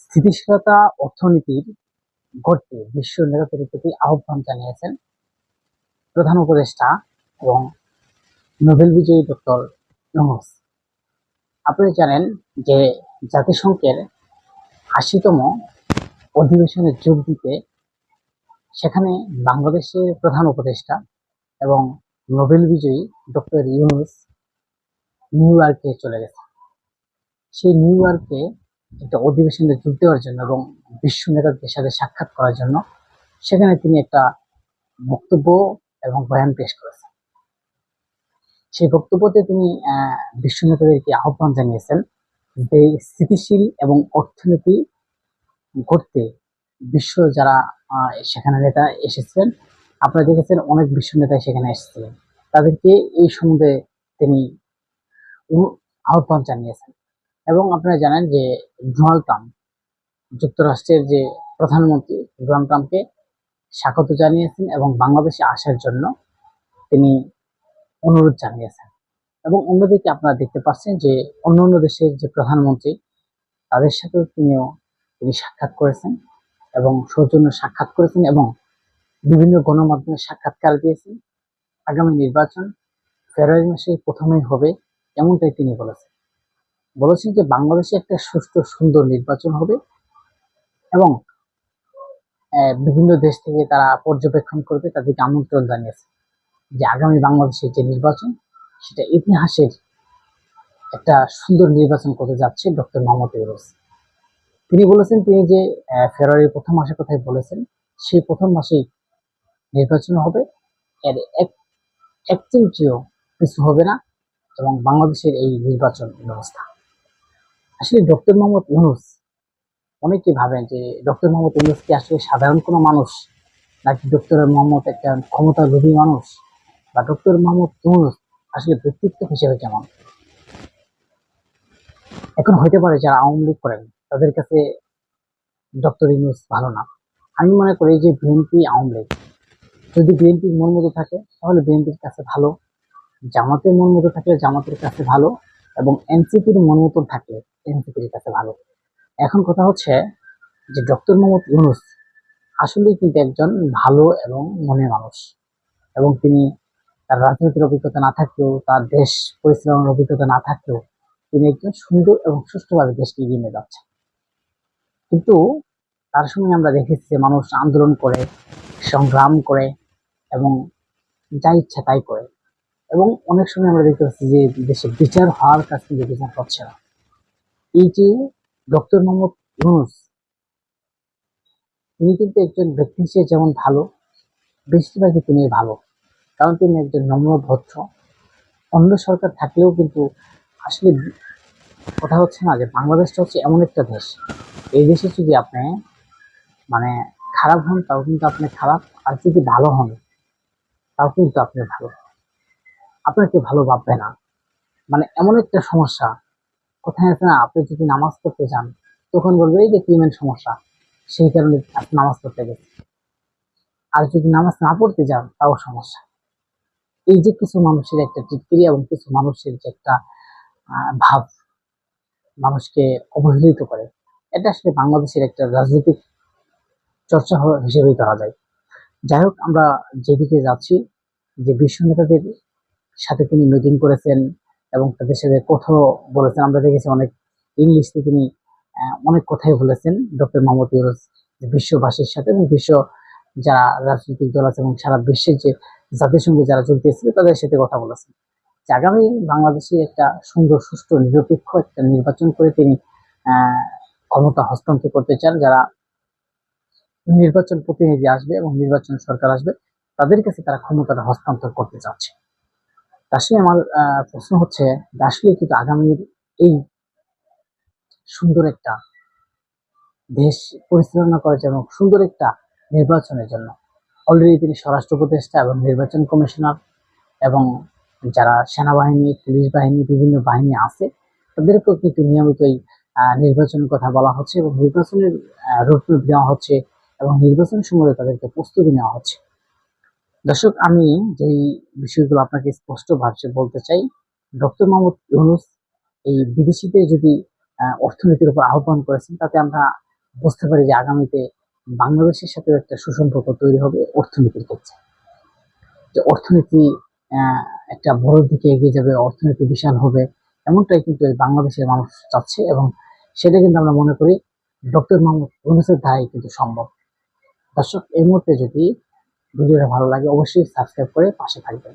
স্থিতিশীলতা অর্থনীতির গড়তে বিশ্ব নেতাদের প্রতি আহ্বান জানিয়েছেন প্রধান উপদেষ্টা এবং নোবেল বিজয়ী ডক্টর ইউনুস। আপনারা জানেন যে জাতিসংঘের আশিতম অধিবেশনে যোগ দিতে সেখানে বাংলাদেশের প্রধান উপদেষ্টা এবং নোবেল বিজয়ী ডক্টর ইউনুস নিউ ইয়র্কে চলে গেছে সেই নিউ ইয়র্কে একটা অধিবেশনে যোগ দেওয়ার জন্য এবং বিশ্ব নেতাদের সাথে সাক্ষাৎ করার জন্য সেখানে তিনি একটা বক্তব্য এবং বয়ান পেশ করেছেন। সেই বক্তব্যতে তিনি বিশ্ব নেতাদেরকে আহ্বান জানিয়েছেন যে স্থিতিশীল এবং অর্থনীতি ঘটতে বিশ্ব যারা সেখানে নেতা এসেছিলেন, আপনারা দেখেছেন অনেক বিশ্ব নেতা সেখানে এসেছিলেন। তাদেরকে এই সম্বন্ধে তিনি আহ্বান জানিয়েছেন। এবং আপনারা জানেন যে ডোনাল্ড ট্রাম্প, যুক্তরাষ্ট্রের যে প্রধানমন্ত্রী ডোনাল্ড ট্রাম্পকে স্বাগত জানিয়েছেন এবং বাংলাদেশে আসার জন্য তিনি অনুরোধ জানিয়েছেন। এবং অন্যদিকে আপনারা দেখতে পাচ্ছেন যে অন্য অন্য দেশের যে প্রধানমন্ত্রী, তাদের সাথেও তিনিও, তিনি সাক্ষাৎ করেছেন এবং সৌজন্য সাক্ষাৎ করেছেন এবং বিভিন্ন গণমাধ্যমে সাক্ষাৎকার দিয়েছেন। আগামী নির্বাচন ফেব্রুয়ারি মাসে প্রথমেই হবে, এমনটাই তিনি বলেছেন। বলেছেন যে বাংলাদেশে একটা সুষ্ঠু, সুন্দর নির্বাচন হবে এবং বিভিন্ন দেশ থেকে তারা পর্যবেক্ষণ করবে, তাদেরকে আমন্ত্রণ জানিয়েছে যে আগামী বাংলাদেশের যে নির্বাচন, সেটা ইতিহাসের একটা সুন্দর নির্বাচন করতে যাচ্ছে ডক্টর মোহাম্মদ ইউনুস। তিনি বলেছেন, তিনি যে ফেব্রুয়ারির প্রথম মাসের কথাই বলেছেন, সেই প্রথম মাসেই নির্বাচন হবে। এর এক এক কিছু হবে না এবং বাংলাদেশের এই নির্বাচন ব্যবস্থা। আসলে ডক্টর মোহাম্মদ ইউনুস, অনেকে ভাবেন যে ডক্টর মোহাম্মদ ইউনুস কি আসলে সাধারণ কোনো মানুষ, নাকি ডক্টর মোহাম্মদ একটা ক্ষমতা লোভী মানুষ? বা ডক্টর মোহাম্মদ ইউনুস আসলে ব্যক্তিত্ব হিসেবে কেমন? এখন হইতে পারে যারা আওয়ামী লীগ করেন, তাদের কাছে ডক্টর ইউনুস ভালো না। আমি মনে করি যে বিএনপি আওয়ামী লীগ। যদি বিএনপির মন মতো থাকে, তাহলে বিএনপির কাছে ভালো। জামাতের মন মতো থাকলে জামাতের কাছে ভালো। এবং এনসিপির মন মতো থাকলে এনসিপির কাছে ভালো। এখন কথা হচ্ছে যে ডক্টর মোহাম্মদ ইউনুস আসলেই কিন্তু একজন ভালো এবং মনের মানুষ। এবং তিনি তার রাজনৈতিক অভিজ্ঞতা না থাকলেও, তার দেশ পরিচালনার অভিজ্ঞতা না থাকলেও তিনি একজন সুন্দর এবং সুষ্ঠুভাবে দেশকে এগিয়ে নিয়ে যাচ্ছেন। কিন্তু তার সঙ্গে আমরা দেখেছি যে মানুষ আন্দোলন করে, সংগ্রাম করে এবং যা ইচ্ছা তাই করে। এবং অনেক সময় আমরা দেখতে পাচ্ছি যে দেশে বিচার হওয়ার কাছ থেকে বিচার হচ্ছে না। এই যে ডক্টর মোহাম্মদ ইউনুস, তিনি কিন্তু একজন ব্যক্তি হিসেবে যেমন ভালো, বেশিরভাগই তিনি ভালো। কারণ তিনি একজন নম্র ভদ্র। অন্য সরকার থাকলেও কিন্তু আসলে কথা হচ্ছে না যে বাংলাদেশটা হচ্ছে এমন একটা দেশ। এই দেশে যদি আপনি মানে খারাপ হন, তাও কিন্তু আপনি খারাপ। আর যদি ভালো হন, তাও কিন্তু আপনি ভালো। আপনাকে ভালো ভাববে না। মানে এমন একটা সমস্যা। কোথায় আছে না, আপনি যদি নামাজ পড়তে যান, তখন বলবে, এই যে পেমেন্ট সমস্যা। সেই কারণে আপনি নামাজ পড়তে গেছেন। আর যদি নামাজ না পড়তে যান, তাও সমস্যা। এই যে কিছু মানুষের একটা প্রতিক্রিয়া এবং কিছু মানুষের যে একটা ভাব মানুষকে অবহেলিত করে, এটা আসলে বাংলাদেশের একটা রাজনৈতিক চর্চা হিসেবেই ধরা যায়। যাই হোক, আমরা যেদিকে যাচ্ছি, যে বিশ্ব নেতাদের সাথে তিনি মিটিং করেছেন এবং তাদের সাথে কথাও বলেছেন। আমরা দেখেছি অনেক ইংলিশে তিনি অনেক কথাই বলেছেন। ডক্টর মোহাম্মদ ইউনুস বিশ্ববাসীর সাথে এবং বিশ্ব যারা রাজনৈতিক দল আছে এবং সারা বিশ্বের যে জাতির সঙ্গে যারা যোগ দিয়েছিল তাদের সাথে কথা বলেছেন। যে আগামী বাংলাদেশে একটা সুন্দর, সুষ্ঠু, নিরপেক্ষ একটা নির্বাচন করে তিনি ক্ষমতা হস্তান্তর করতে চান, যারা নির্বাচন প্রতিনিধি আসবে এবং নির্বাচন সরকার আসবে, তাদের কাছে তারা ক্ষমতাটা হস্তান্তর করতে চাচ্ছে। আসলে আমার প্রশ্ন হচ্ছে যে কিন্তু আগামীর এই সুন্দর একটা দেশ পরিচালনা করার জন্য সুন্দর একটা নির্বাচনের জন্য? অলরেডি তিনি স্বরাষ্ট্র উপদেষ্টা এবং নির্বাচন কমিশনার এবং যারা সেনাবাহিনী, পুলিশ বাহিনী, বিভিন্ন বাহিনী আছে, তাদেরকেও কিন্তু নিয়মিতই নির্বাচনের কথা বলা হচ্ছে এবং নির্বাচনের রোডম্যাপ দেওয়া হচ্ছে এবং নির্বাচন সময় তাদেরকে প্রস্তুতি নেওয়া হচ্ছে। দর্শক, আমি যেই বিষয়গুলো আপনাকে স্পষ্ট ভাবছে বলতে চাই, ডক্টর মোহাম্মদ ইউনুস এই বিদেশিদের যদি অর্থনীতির উপর আহ্বান করেছেন, তাতে আমরা বুঝতে পারি যে আগামীতে বাংলাদেশের সাথে একটা সুসম্পর্ক তৈরি হবে অর্থনীতির ক্ষেত্রে। যে অর্থনীতি একটা বড় দিকে এগিয়ে যাবে, অর্থনীতি বিশাল হবে, এমনটাই কিন্তু এই বাংলাদেশের মানুষ চাচ্ছে এবং সেটা কিন্তু আমরা মনে করি ডক্টর মোহাম্মদ ইউনুসের দ্বারাই কিন্তু সম্ভব। দর্শক, এই মুহূর্তে যদি ভিডিওটা ভালো লাগে অবশ্যই সাবস্ক্রাইব করে পাশে থাকবেন।